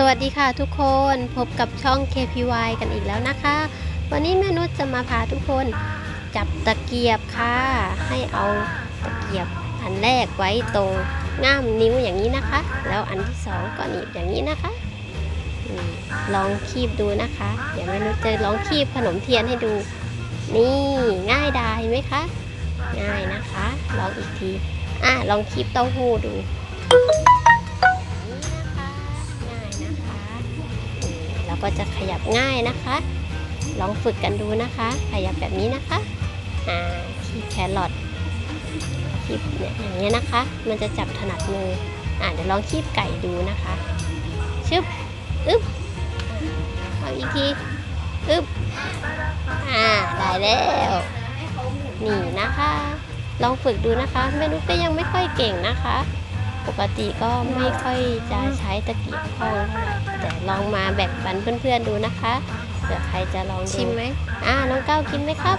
สวัสดีค่ะทุกคนพบกับช่อง KPY กันอีกแล้วนะคะ วันนี้แม่นุชจะมาพาทุกคนจับตะเกียบค่ะ ให้เอาตะเกียบอันแรกไว้ตรงง่ามนิ้วอย่างนี้นะคะ แล้วอันที่สองก็หนีบอย่างนี้นะคะอลองคีบดูนะคะ เดี๋ยวแม่นุชจะลองคีบขนมเทียนให้ดู นี่ง่ายดายไหมคะ ง่ายนะคะ ลองอีกทีอะลองคีบเต้าหู้ดู ก็จะขยับง่ายนะคะ ลองฝึกกันดูนะคะ ขยับแบบนี้นะคะอ่าคีบแครอทคีบเนี่ยอย่างเงี้ยนะคะ มันจะจับถนัดมืออ่าเดี๋ยวลองคีบไก่ดูนะคะชึบอึ๊บเอาอีกทีอึ๊บอ่าได้แล้วนี่นะคะ ลองฝึกดูนะคะแม่นุก็ยังไม่ค่อยเก่งนะคะ ปกติก็ไม่ค่อยจะใช้ตะเกียบคล้องเท่าไหร่แต่ลองมาแบ่งปันเพื่อนๆดูนะคะเผื่อใครจะลองดูชิมไหมอ่าน้องก้าวกินไหมครับ